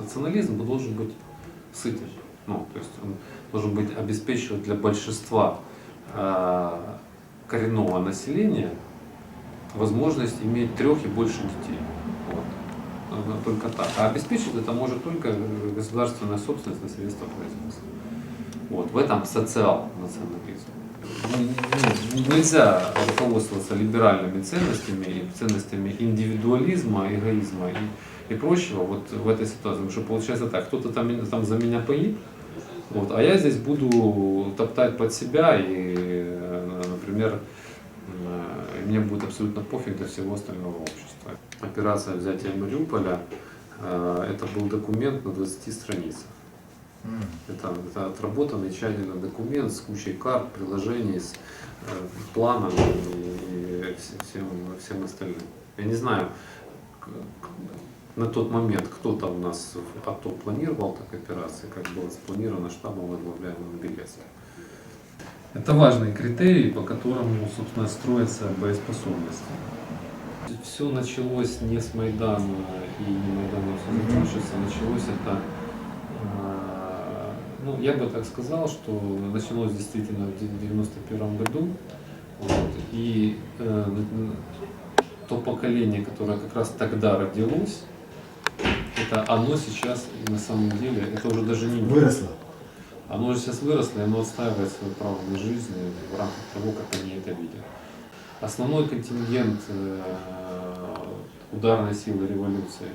национализм должен быть сытым. Ну, то есть он должен быть обеспечивать для большинства э, коренного населения возможность иметь трех и больше детей. Вот. Э, Только так. А обеспечить это может только государственная собственность на средства производства. Вот. В этом социал-национализм. Ну, Нельзя руководствоваться либеральными ценностями и ценностями индивидуализма, эгоизма и, и прочего вот в этой ситуации. Потому что получается так, кто-то там, там за меня погиб, вот, а я здесь буду топтать под себя и, э, например, э, мне будет абсолютно пофиг до всего остального общества. Операция взятия Мариуполя э, это был документ на 20 страницах. Это, это отработанный тщательно документ с кучей карт, приложений, с э, планом и, и вс- всем, всем остальным. Я не знаю, к- к- на тот момент кто-то у нас АТО планировал так операции, как было спланировано штабом возглавляемым Белецким. Это важный критерий, по которому, собственно, строится боеспособность. Все началось не с Майдана и не Майданом все закончится, началось это а, ну, я бы так сказал, что началось действительно в 91 году. Вот, и э, то поколение, которое как раз тогда родилось, это оно сейчас на самом деле, это уже даже не мы. Выросла. Оно уже сейчас выросло, и оно отстаивает свое право на жизнь в рамках того, как они это видят. Основной контингент э, ударной силы революции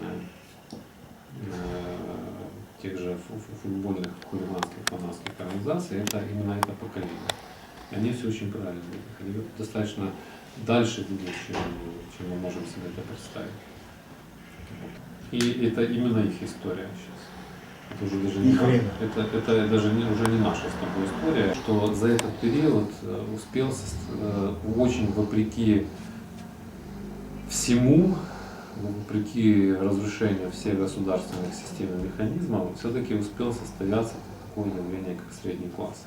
э, э, тех же фу- фу- футбольных, хулиганских, фанатских организаций, это именно это поколение. Они все очень правильно видят. Они достаточно дальше видят, чем, чем мы можем себе это представить. И это именно их история сейчас. Это уже даже не время. это, это даже не, уже не наша с тобой история, что за этот период э, успел э, очень вопреки всему, вопреки разрушению всех государственных систем и механизмов, все-таки успел состояться такое явление, как средний класс.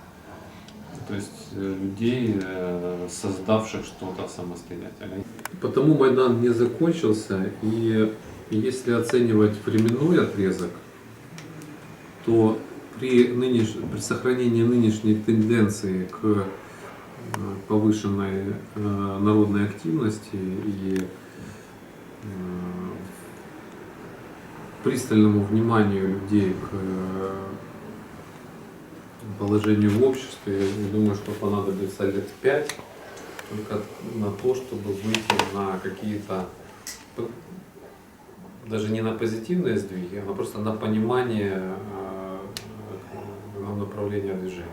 То есть э, людей, э, создавших что-то самостоятельно. Потому Майдан не закончился, и если оценивать временной отрезок, то при, нынеш... при сохранении нынешней тенденции к э, повышенной народной активности и пристальному вниманию людей к э, положению в обществе, я думаю, что понадобится лет пять только на то, чтобы выйти на какие-то даже не на позитивные сдвиги, а просто на понимание э, э, направления движения.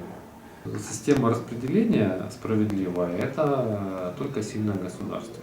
Система распределения справедливая – это только сильное государство.